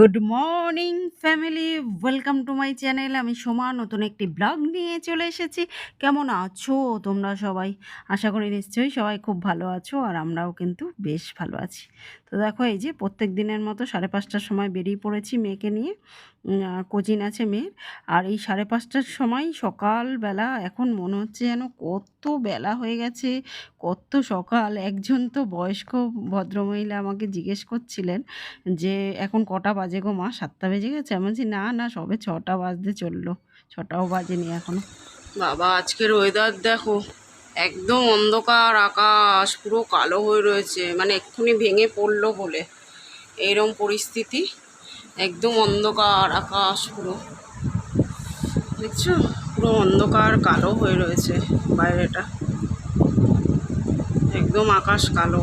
Good morning family, welcome to my channel. আমি সোমা, নতুন একটি ব্লগ নিয়ে চলে এসেছি। কেমন আছো তোমরা সবাই? আশা করি নিশ্চয়ই সবাই খুব ভালো আছো আর আমরাও কিন্তু বেশ ভালো আছি। তো দেখো এই যে প্রত্যেক দিনের মতো সাড়ে পাঁচটার সময় বেরিয়ে পড়েছি মেয়েকে নিয়ে। কোচিং আছে মেয়ের। আর এই সাড়ে পাঁচটার সময় সকালবেলা এখন মনে হচ্ছে যেন কত বেলা হয়ে গেছে, কত সকাল। একজন তো বয়স্ক ভদ্রমহিলা আমাকে জিজ্ঞেস করছিলেন যে, এখন কটা বাজে গো মা? সাতটা বেজে গেছে? আমি বলছি, না না, সবে ছটা বাজতে চলল। ছটাও বাজেনি এখনও। বাবা, আজকের ওয়েদার দেখো। একদম অন্ধকার আকাশ, পুরো কালো হয়ে রয়েছে। মানে এক্ষুনি ভেঙে পড়ল বলে। এইরকম পরিস্থিতি। একদম অন্ধকার আকাশ পুরো। দেখছ? পুরো অন্ধকার কালো হয়ে রয়েছে বাইরেটা। একদম আকাশ কালো।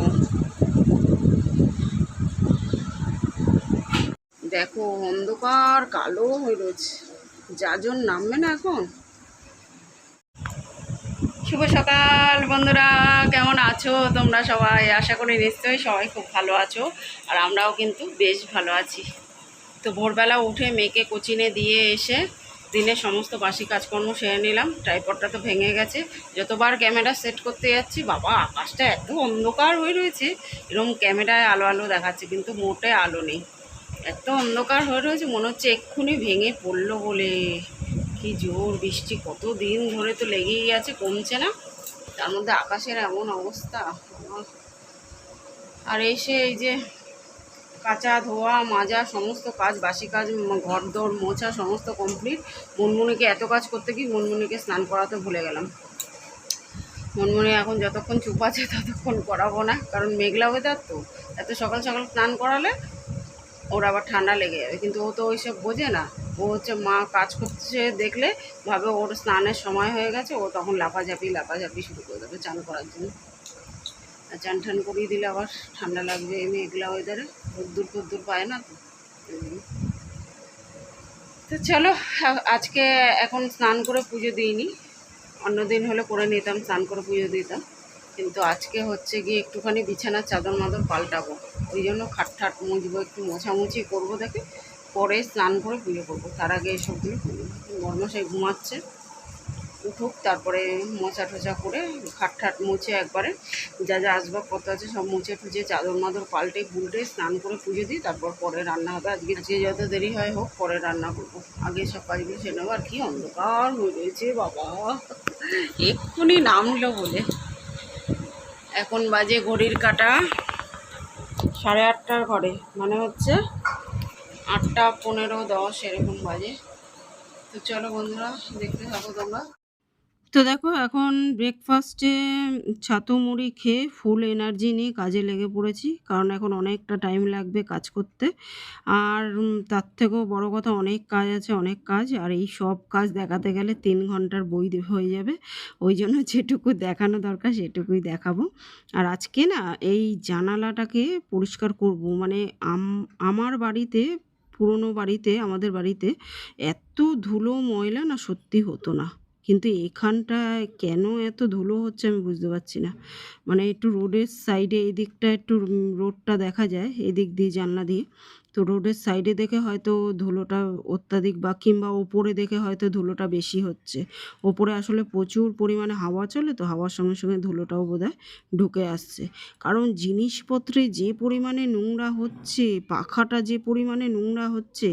দেখো, অন্ধকার কালো হয়ে রয়েছে। যাজন নামবে না এখন? শুভ সকাল বন্ধুরা, কেমন আছো তোমরা সবাই? আশা করি নিশ্চয়ই সবাই খুব ভালো আছো, আর আমরাও কিন্তু বেশ ভালো আছি। তো ভোরবেলা উঠে মেয়েকে কোচিনে দিয়ে এসে দিনের সমস্ত বাসি কাজকর্ম সেরে নিলাম। ট্রাইপডটা তো ভেঙে গেছে। যতবার ক্যামেরা সেট করতে যাচ্ছি, বাবা, আকাশটা এত অন্ধকার হয়ে রয়েছে। এরকম ক্যামেরায় আলো আলো দেখাচ্ছে, কিন্তু মোটে আলো নেই। এত অন্ধকার হয়ে রয়েছে, মনে হচ্ছে এক্ষুনি ভেঙে পড়ল বলে। কি জোর বৃষ্টি, কত দিন ধরে তো লেগেই আছে, কমছে না। তার মধ্যে আকাশের এমন অবস্থা আর এসে এই যে কাঁচা ধোয়া, মাজা, সমস্ত কাজ, বাসি কাজ ঘর দৌড় মোছা, সমস্ত কমপ্লিট মুনমুনিকে এত কাজ করতে কি মুনমুনিকে স্নান করাতে ভুলে গেলাম। মনমনে এখন যতক্ষণ চুপ আছে, ততক্ষণ করাবো না, কারণ মেঘলা ওয়েদার তো। এত সকাল সকাল স্নান করালে ওর আবার ঠান্ডা লেগে যাবে, কিন্তু ও তো ওইসব বোঝে না। ও হচ্ছে মা কাজ করছে দেখলে, ভাবে ওর স্নানের সময় হয়ে গেছে, ও তখন লাফাঝাপি লাফাঝাপি শুরু করে দেবে চান করার জন্য। আর চান টান করিয়ে দিলে আবার ঠান্ডা লাগবে এমনি মেঘলা ওয়েদারে রোদ্দুর ফদ্দুর পায় না তো। তো চলো, আজকে এখন স্নান করে পুজো দিইনি। অন্যদিন হলে করে নিতাম, স্নান করে পুজো দিতাম। কিন্তু আজকে হচ্ছে গিয়ে একটুখানি বিছানার চাদর মাদর পাল্টাবো। ওই জন্য খাট ঠাট মুছবো, একটু মোছামুছি করব দেখে। পরে স্নান করে পুজো করব। তার আগে এসবগুলো করব বর্মশাই ঘুমাচ্ছে। উঠুক, তারপরে মোচা টোচা করে খাট ঠাট মুছে একবারে যা যা আসবাবপত্র আছে সব মুছে টুচে চাদর মাদর পাল্টে গুলটে স্নান করে পুজো দিই। তারপর পরে রান্না হবে। আজকে যে যত দেরি হয় হোক পরে রান্না করব। আগে সব কাজগুলো সে নেব। আর কি অন্ধকার হয়ে রয়েছে বাবা। এক্ষুনি নামলো বলে। এখন বাজে ঘড়ির কাটা সাড়ে আটটার ঘরে। মানে হচ্ছে আটটা পনেরো দশ এরকম বাজে। তো চলো বন্ধুরা, দেখতে থাকো তোমরা। তো দেখো, এখন ব্রেকফাস্টে ছাতু মুড়ি খেয়ে ফুল এনার্জি নিয়ে কাজে লেগে পড়েছি, কারণ এখন অনেকটা টাইম লাগবে কাজ করতে। আর তার থেকেও বড় কথা, অনেক কাজ আছে, অনেক কাজ, আর এই সব কাজ দেখাতে গেলে তিন ঘণ্টার বই হয়ে যাবে। ওই জন্য যেটুকু দেখানো দরকার, সেটুকুই দেখাবো। আর আজকে না, এই জানালাটাকে পরিষ্কার করব মানে আমার বাড়িতে পুরনো বাড়িতে, আমাদের বাড়িতে এত ধুলো ময়লা না সত্যি হতো না। কিন্তু এখানটায় কেন এত ধুলো হচ্ছে আমি বুঝতে পারছি না। মানে একটু রোডের সাইডে এদিকটা একটু রোডটা দেখা যায়, এদিক দিয়ে জানলা দিয়ে। তো রোডের সাইডে দেখে হয়তো ধুলোটা অত্যাধিক বা কিংবা ওপরে দেখে হয়তো ধুলোটা বেশি হচ্ছে। ওপরে আসলে প্রচুর পরিমাণে হাওয়া চলে তো হাওয়ার সঙ্গে সঙ্গে ধুলোটাও বোধহয় ঢুকে আসছে। কারণ জিনিসপত্রে যে পরিমাণে নোংরা হচ্ছে, পাখাটা যে পরিমাণে নোংরা হচ্ছে,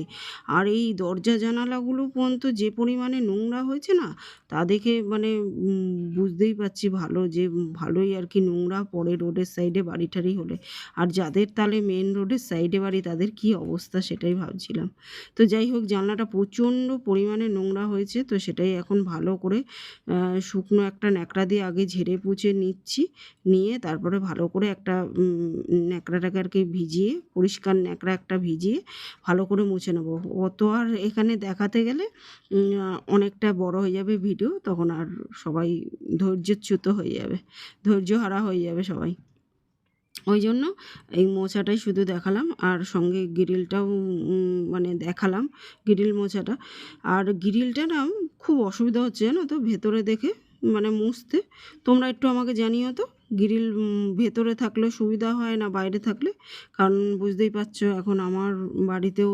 আর এই দরজা জানালাগুলো পর্যন্ত যে পরিমাণে নোংরা হয়েছে না, তা দেখে মানে বুঝতেই পারছি ভালো যে ভালোই আর কি নোংরা পড়ে রোডের সাইডে বাড়ি টাড়ি হলে। আর যাদের তাহলে মেন রোডের সাইডে বাড়ি, তাদের কি অবস্থা সেটাই ভাবছিলাম। তো যাই হোক, জানলাটা প্রচণ্ড পরিমাণে নোংরা হয়েছে, তো সেটাই এখন ভালো করে শুকনো একটা ন্যাকড়া দিয়ে আগে ঝেড়ে পুছে নিচ্ছি, নিয়ে তারপরে ভালো করে একটা ন্যাকড়াটাকে আর কি ভিজিয়ে, পরিষ্কার ন্যাকড়া একটা ভিজিয়ে ভালো করে মুছে নেব। অত আর এখানে দেখাতে গেলে অনেকটা বড় হয়ে যাবে ভিডিও, তখন আর সবাই ধৈর্যচ্যুত হয়ে যাবে ধৈর্য হারা হয়ে যাবে সবাই। ওই জন্য এই মোছাটাই শুধু দেখালাম আর সঙ্গে গ্রিলটাও মানে দেখালাম, গ্রিল মোছাটা আর গ্রিলটা না খুব অসুবিধা হচ্ছে জানো তো ভেতরে দেখে। মানে মুছতে, তোমরা একটু আমাকে জানিও তো গ্রিল ভেতরে থাকলে সুবিধা হয় না বাইরে থাকলে? কারণ বুঝতেই পারছ, এখন আমার বাড়িতেও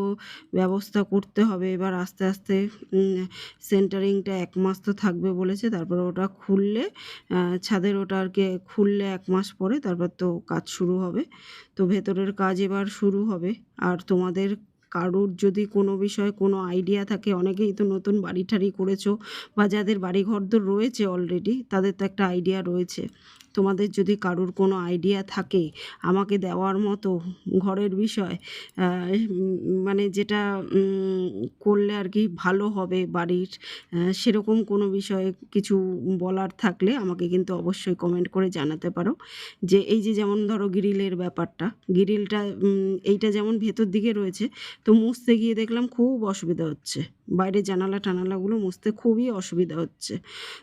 ব্যবস্থা করতে হবে। এবার আস্তে আস্তে সেন্টারিংটা এক মাস তো থাকবে বলেছে, তারপরে ওটা খুললে ছাদের ওটা আর কি খুললে এক মাস পরে, তারপর তো কাজ শুরু হবে। তো ভেতরের কাজ এবার শুরু হবে। আর তোমাদের কারোর যদি কোনো বিষয়ে কোনো আইডিয়া থাকে, অনেকেই তো নতুন বাড়ি ঠাড়ি করেছ বা যাদের বাড়ি ঘর রয়েছে অলরেডি তাদের তো একটা আইডিয়া রয়েছে। তোমাদের যদি কারোর কোনো আইডিয়া থাকে, আমাকে দেওয়ার মতো ঘরের বিষয় মানে যেটা করলে আর কি ভালো হবে বাড়ির সেরকম কোনো বিষয়ে কিছু বলার থাকলে আমাকে কিন্তু অবশ্যই কমেন্ট করে জানাতে পারো। যে এই যে যেমন ধরো গ্রিলের ব্যাপারটা, গ্রিলটা এইটা যেমন ভেতর দিকে রয়েছে, তো মুছতে গিয়ে দেখলাম খুব অসুবিধা হচ্ছে। বাইরে জানালা টানালাগুলো মুছতে খুবই অসুবিধা হচ্ছে।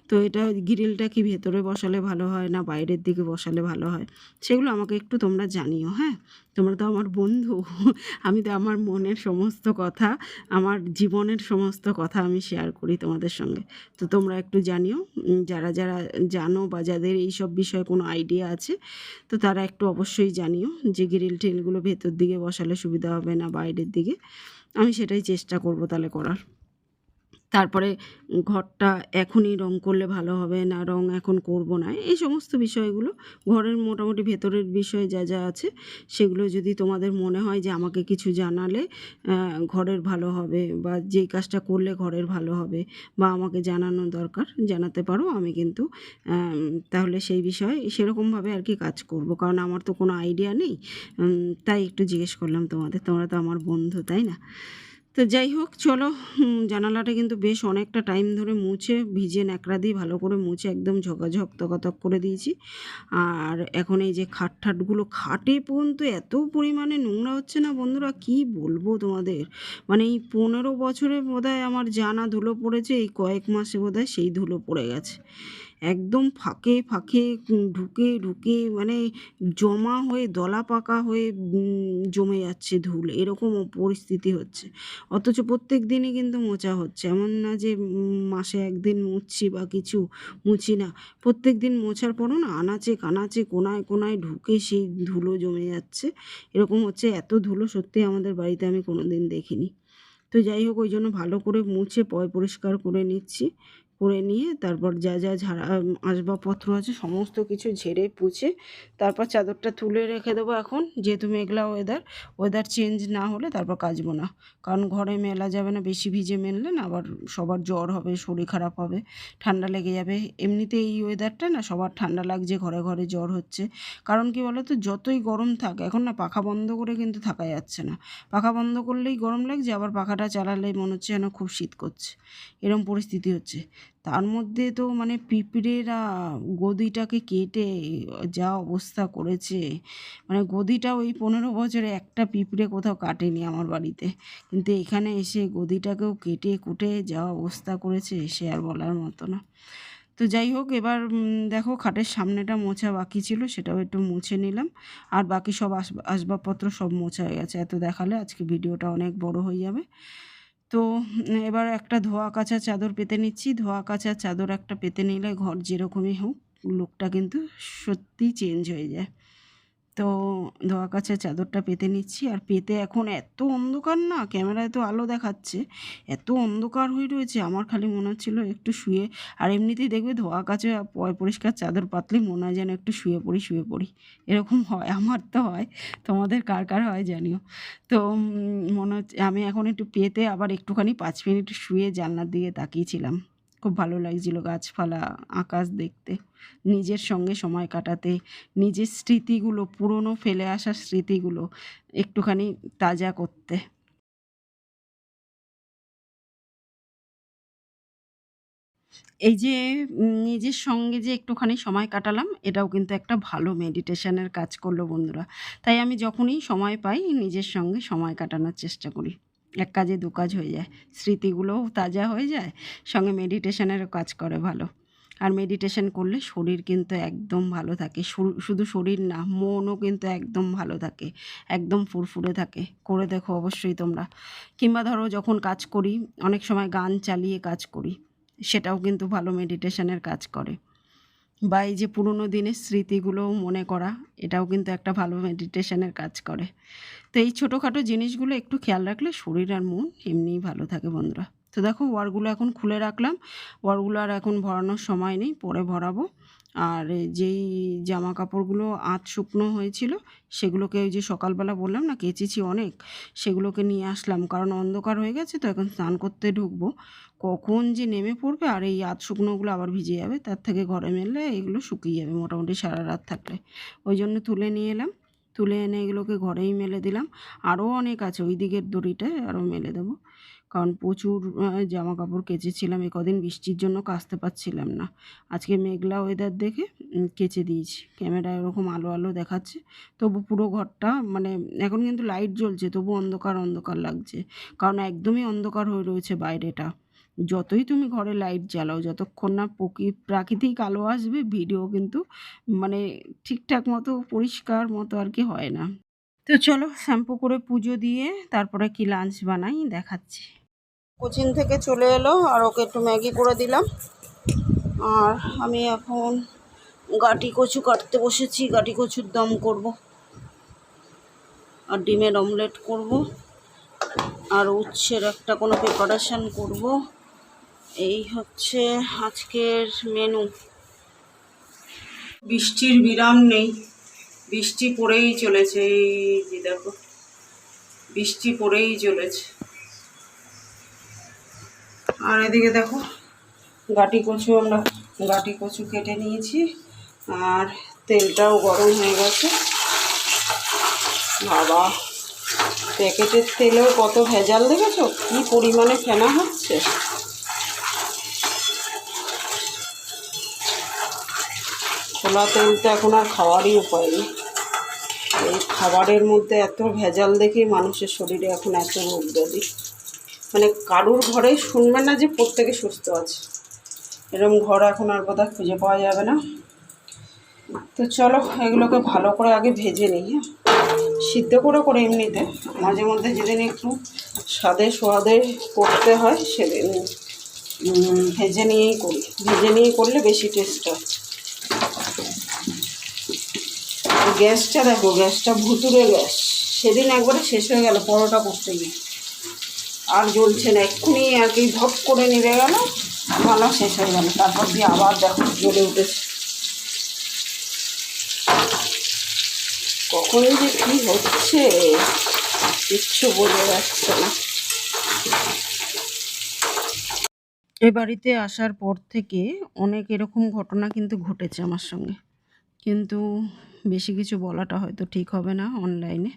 তো এটা গ্রিলটা কি ভেতরে বসালে ভালো হয় না বাইরের দিকে বসালে ভালো হয়? সেগুলো আমাকে একটু তোমরা জানিও হ্যাঁ? তোমরা তো আমার বন্ধু, আমি তো আমার মনের সমস্ত কথা, আমার জীবনের সমস্ত কথা আমি শেয়ার করি তোমাদের সঙ্গে। তো তোমরা একটু জানিও যারা যারা জানো বা যাদের এই সব বিষয়ে কোনো আইডিয়া আছে, তো তারা একটু অবশ্যই জানিও যে গ্রিল টিলগুলো ভেতর দিকে বসালে সুবিধা হবে না বাইরের দিকে। আমি সেটাই চেষ্টা করব তাহলে করার। তারপরে ঘরটা এখনই রং করলে ভালো হবে না রং এখন করব না। এই সমস্ত বিষয়গুলো, ঘরের মোটামুটি ভেতরের বিষয় যা যা আছে, সেগুলো যদি তোমাদের মনে হয় যে আমাকে কিছু জানালে ঘরের ভালো হবে বা যেই কাজটা করলে ঘরের ভালো হবে বা আমাকে জানানো দরকার, জানাতে পারো, আমি কিন্তু তাহলে সেই বিষয়ে সেরকমভাবে আর কি কাজ করব। কারণ আমার তো কোনো আইডিয়া নেই। তাই একটু জিজ্ঞেস করলাম তোমাদের, তোমরা তো আমার বন্ধু, তাই না? তো যাই হোক, চলো জানালাটা কিন্তু বেশ অনেকটা টাইম ধরে মুছে, ভিজে ন্যাকড়া দিয়ে ভালো করে মুছে একদম ঝকাঝক, তকাতক করে দিয়েছি। আর এখন এই যে খাট ঠাটগুলো খাটে পর্যন্ত এত পরিমাণে নোংরা হচ্ছে না বন্ধুরা, কি বলব তোমাদের? মানে এই পনেরো বছরে বোধহয় আমার জানা ধুলো পড়েছে, এই কয়েক মাসে বোধহয় সেই ধুলো পড়ে গেছে। একদম ফাঁকে ফাঁকে ঢুকে ঢুকে মানে জমা হয়ে, দলা পাকা হয়ে জমে যাচ্ছে ধুল। এরকম পরিস্থিতি হচ্ছে। অথচ প্রত্যেক দিনই কিন্তু মোচা হচ্ছে। এমন না যে মাসে একদিন মুছছি বা কিছু মুছি না। প্রত্যেক দিন মোছার পরও না আনাচে কানাচে, কোনায় কোনায় ঢুকে সেই ধুলো জমে যাচ্ছে। এরকম হচ্ছে। এত ধুলো সত্যি আমাদের বাড়িতে আমি কোনো দিন দেখিনি। তো যাই হোক, ওই জন্য ভালো করে মুছে, পয় পরিষ্কার করে নিচ্ছি। করে নিয়ে তারপর যা যা ঝাড়া আসবাবপত্র আছে সমস্ত কিছু ঝেড়ে পুছে তারপর চাদরটা তুলে রেখে দেবো এখন। যেহেতু মেঘলা ওয়েদার ওয়েদার চেঞ্জ না হলে তারপর কাচবো না। কারণ ঘরে মেলা যাবে না, বেশি ভিজে মেললে না আবার সবার জ্বর হবে, শরীর খারাপ হবে, ঠান্ডা লেগে যাবে। এমনিতে এই ওয়েদারটা না সবার ঠান্ডা লাগছে, ঘরে ঘরে জ্বর হচ্ছে। কারণ কি বলো তো যতই গরম থাক, এখন না পাখা বন্ধ করে কিন্তু থাকা যাচ্ছে না। পাখা বন্ধ করলেই গরম লাগছে, আবার পাখাটা চালালেই মনে হচ্ছে যেন খুব শীত করছে। এরম পরিস্থিতি হচ্ছে। তার মধ্যে তো মানে পিঁপড়েরা গদিটাকে কেটে যা অবস্থা করেছে। মানে গদিটা ওই পনেরো বছরে একটা পিঁপড়ে কোথাও কাটেনি আমার বাড়িতে। কিন্তু এখানে এসে গদিটাকেও কেটে কুটে যা অবস্থা করেছে সে আর বলার মতো না। তো যাই হোক, এবার দেখো খাটের সামনেটা মোছা বাকি ছিল, সেটাও একটু মুছে নিলাম। আর বাকি সব আসবা- আসবাবপত্র সব মোছা হয়ে গেছে। এত দেখালে আজকে ভিডিওটা অনেক বড় হয়ে যাবে। তো এবার একটা ধোয়া কাচা চাদর পেতে নিচ্ছি। ধোয়া কাচা চাদর একটা পেতে নিলে ঘর যেরকমই হোক, লোকটা কিন্তু সত্যিই চেঞ্জ হয়ে যায়। তো ধোয়া কাছে চাদরটা পেতে নিচ্ছি। আর পেতে এখন এত অন্ধকার না, ক্যামেরায় তো আলো দেখাচ্ছে, এত অন্ধকার হয়ে রয়েছে, আমার খালি মনে হচ্ছিল একটু শুয়ে। আর এমনিতেই দেখবে ধোয়া কাছে পরিষ্কার চাদর পাতলেই মনে হয় যেন একটু শুয়ে পড়ি শুয়ে পড়ি। এরকম হয়, আমার তো হয়, তোমাদের কার কার হয় জানিও। তো মনে হচ্ছে, আমি এখন একটু পেতে আবার একটুখানি পাঁচ মিনিট শুয়ে জানলার দিকে তাকিয়েছিলাম। খুব ভালো লাগছিল গাছপালা আকাশ দেখতে। নিজের সঙ্গে সময় কাটাতে, নিজের স্মৃতিগুলো, পুরনো ফেলে আসা স্মৃতিগুলো একটুখানি তাজা করতে। এই যে নিজের সঙ্গে যে একটুখানি সময় কাটালাম, এটাও কিন্তু একটা ভালো মেডিটেশনের কাজ করল বন্ধুরা। তাই আমি যখনই সময় পাই, নিজের সঙ্গে সময় কাটানোর চেষ্টা করি। এক কাজে দু কাজ হয়ে যায়। স্মৃতিগুলোও তাজা হয়ে যায়, সঙ্গে মেডিটেশনেরও কাজ করে ভালো। আর মেডিটেশন করলে শরীর কিন্তু একদম ভালো থাকে। শুধু শরীর না, মনও কিন্তু একদম ভালো থাকে, একদম ফুরফুরে থাকে। করে দেখো অবশ্যই তোমরা। কিংবা ধরো যখন কাজ করি, অনেক সময় গান চালিয়ে কাজ করি, সেটাও কিন্তু ভালো মেডিটেশনের কাজ করে। বা এই যে পুরনো দিনের স্মৃতিগুলো মনে করা, এটাও কিন্তু একটা ভালো মেডিটেশনের কাজ করে। তো এই ছোটোখাটো জিনিসগুলো একটু খেয়াল রাখলে শরীর আর মন এমনিই ভালো থাকে বন্ধুরা। তো দেখো, ওয়ারগুলো এখন খুলে রাখলাম। ওয়ারগুলো আর এখন ভরানোর সময় নেই, পরে ভরাবো। আর যেই জামা কাপড়গুলো আঁত শুকনো হয়েছিল, সেগুলোকে ওই যে সকালবেলা বললাম না, কেচেছি অনেক, সেগুলোকে নিয়ে আসলাম। কারণ অন্ধকার হয়ে গেছে তো এখন স্নান করতে ঢুকবো। কখন যে নেমে পড়বে আর এই আধ শুকনোগুলো আবার ভিজে যাবে, তার থেকে ঘরে মেললে এগুলো শুকিয়ে যাবে মোটামুটি সারা রাত থাকলে। ওই জন্য তুলে নিয়ে এলাম। তুলে এনে এগুলোকে ঘরেই মেলে দিলাম। আরও অনেক আছে ওই দিকের দড়িটায়, আরও মেলে দেবো। কারণ প্রচুর জামা কাপড় কেচেছিলাম। এ কদিন বৃষ্টির জন্য কাচতে পারছিলাম না। আজকে মেঘলা ওয়েদার দেখে কেচে দিয়েছি। ক্যামেরায় ওরকম আলো আলো দেখাচ্ছে। তবু পুরো ঘরটা মানে এখন কিন্তু লাইট জ্বলছে, তবু অন্ধকার অন্ধকার লাগছে। কারণ একদমই অন্ধকার হয়ে রয়েছে বাইরেটা। যতই তুমি ঘরে লাইট জ্বালাও, যতক্ষণ না প্রকৃ, প্রাকৃতিক আলো আসবে ভিডিও কিন্তু মানে ঠিকঠাক মতো, পরিষ্কার মতো আর কি হয় না। তো চলো, শ্যাম্পু করে পুজো দিয়ে, তারপরে কি লাঞ্চ বানাই, দেখাচ্ছি। কোচিন থেকে চলে এলো আর ওকে একটু ম্যাগি করে দিলাম। আর আমি এখন গাটি কচু কাটতে বসেছি, গাটি কচুর দম করব। আর ডিমের অমলেট করব। আর উচ্ছের একটা কোনো প্রিপারেশান করব। এই হচ্ছে আজকের মেনু বৃষ্টির বিরাম নেই। বৃষ্টি পড়েই চলেছে। এই দেখো, বৃষ্টি পড়েই চলেছে। আর এদিকে দেখো, গাটি কচু আমরা, গাটি কচু কেটে নিয়েছি, আর তেলটাও গরম হয়ে গেছে। বাবা, প্যাকেটের তেলেও কত ভেজাল দেখেছ? কি পরিমাণে ফেনা হচ্ছে। খোলা তেল তো এখন আর খাওয়ারই উপায় নেই। এই খাবারের মধ্যে এত ভেজাল দেখে মানুষের শরীরে এখন এত রোগ ব্যাধি। মানে কারুর ঘরে শুনবে না যে প্রত্যেকে সুস্থ আছে। এরকম ঘর এখন আর বোধহয় খুঁজে পাওয়া যাবে না। তো চলো, এগুলোকে ভালো করে আগে ভেজে নিই হ্যাঁ? সিদ্ধ করে করে এমনিতে, মাঝে মধ্যে যেদিন একটু স্বাদে সোয়াদে করতে হয়, সেদিন ভেজে নিয়েই করি। ভেজে নিয়ে করলে বেশি টেস্ট হয়। গ্যাসটা দেখো, গ্যাসটা ভুতুরে গ্যাস। সেদিন একবারে শেষ হয়ে গেল, পরোটা করতে গিয়ে। আর জ্বলছে না, এক্ষুনি আর কি ধপ করে নেমে গেল ভালো শেষ হয়ে গেল। তারপর দিয়ে আবার দেখো জ্বলে উঠেছে। কখন যে কি হচ্ছে, কিচ্ছু বোঝা যাচ্ছে না। এ বাড়িতে আসার পর থেকে অনেক এরকম ঘটনা কিন্তু ঘটেছে আমার সঙ্গে। কিন্তু বেশি কিছু বলাটা হয়তো ঠিক হবে না অনলাইনে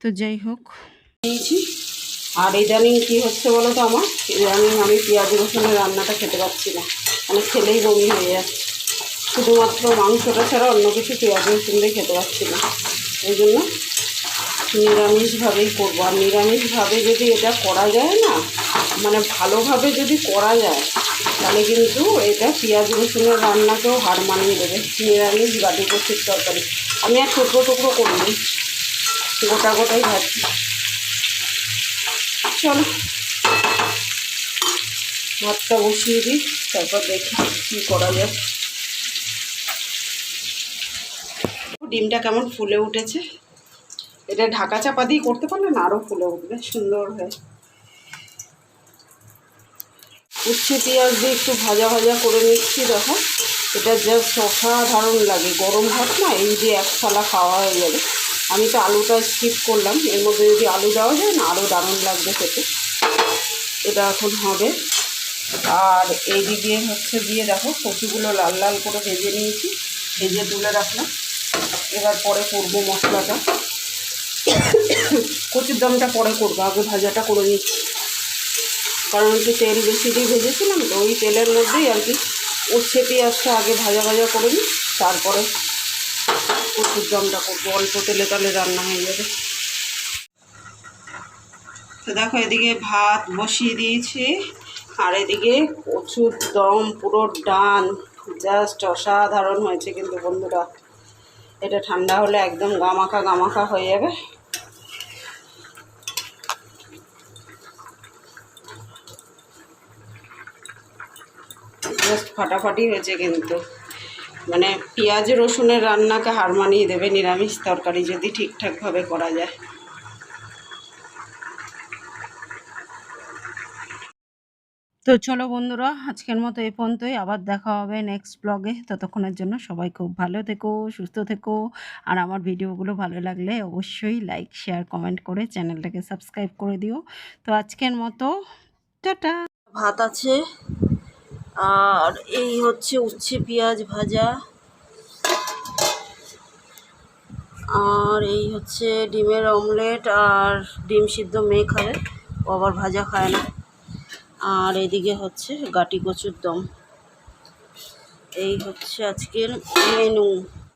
তো যাই হোক আর ইদানিং কী হচ্ছে বলো তো আমার? ইদানিং আমি পেঁয়াজ রসুনের রান্নাটা খেতে পারছি না। মানে খেলেই বমি হয়ে যাচ্ছে। শুধুমাত্র মাংসটা ছাড়া অন্য কিছু পেঁয়াজ রসুন দিয়ে খেতে পারছি না। ওই জন্য নিরামিষভাবেই করব। আর নিরামিষভাবে যদি এটা করা যায় না মানে ভালোভাবে যদি করা যায়, তাহলে কিন্তু এটা পেঁয়াজ রসুনের রান্নাকেও হার মানিয়ে দেবে। নিরামিষ গাটি কচুর তরকারি। আমি আর টুকরো টুকরো করিনি। গোটা গোটাই ভাবছি চলো। ভাতটা বসিয়ে দিই, তারপর দেখি কী করা যায়। ডিমটা কেমন ফুলে উঠেছে। এটা ঢাকা চাপা দিয়ে করতে পারলে না আরও ফুলে উঠবে, সুন্দর হয়ে। উচ্ছে পেঁয়াজ দিয়ে একটু ভাজা ভাজা করে নিচ্ছি, দেখো। এটা জাস্ট অসাধারণ লাগে, গরম ভাত না, এই যে এক থালা খাওয়া হয়ে যাবে আমি তো আলুটা স্কিপ করলাম। এর মধ্যে যদি আলু দেওয়া যায় না আরও দারুণ লাগবে খেতে। এটা এখন হবে। আর এই দিক হচ্ছে দিয়ে দেখো, কচুগুলো লাল লাল করে ভেজে নিয়েছি। ভেজে তুলে রাখলাম। এবার পরে করব মশলাটা। কচুর দমটা পরে করব। আগে ভাজাটা করে নিচ্ছি। কারণ একটু তেল বেশি দিয়ে ভেজেছিলাম, তো ওই তেলের মধ্যেই আর কি উচ্ছে পেঁয়াজটা আগে ভাজা ভাজা করে নিই, তারপরে কচুর দমটা করব, অল্প তেলে তাহলে রান্না হয়ে যাবে। তো দেখো এদিকে ভাত বসিয়ে দিয়েছি, আর এদিকে কচুর দম, পুরো ডান, জাস্ট অসাধারণ হয়েছে কিন্তু বন্ধুরা। এটা ঠান্ডা হলে একদম গামাখা গামাখা হয়ে যাবে। জাস্ট ফাটাফাটি হয়েছে কিন্তু। মানে পেঁয়াজ রসুনের রান্নাকে হার মানিয়ে দেবে নিরামিষ তরকারি যদি ঠিকঠাকভাবে করা যায়। তো চলো বন্ধুরা আজকের মতো এই পর্যন্তই। আবার দেখা হবে নেক্সট ব্লগে ততক্ষণের জন্য সবাই খুব ভালো থেকো সুস্থ থেকো। আর আমার ভিডিওগুলো ভালো লাগলে অবশ্যই লাইক শেয়ার কমেন্ট করে চ্যানেলটাকে সাবস্ক্রাইব করে দিও। তো আজকের মতো টাটা! ভাত আছে। আর এই হচ্ছে উচ্ছে পেঁয়াজ ভাজা। আর এই হচ্ছে ডিমের অমলেট আর ডিম সিদ্ধ মেয়ে খাবে আবার ভাজা খায় না। আর এদিকে হচ্ছে গাটি কচুর দম। এই হচ্ছে আজকের মেনু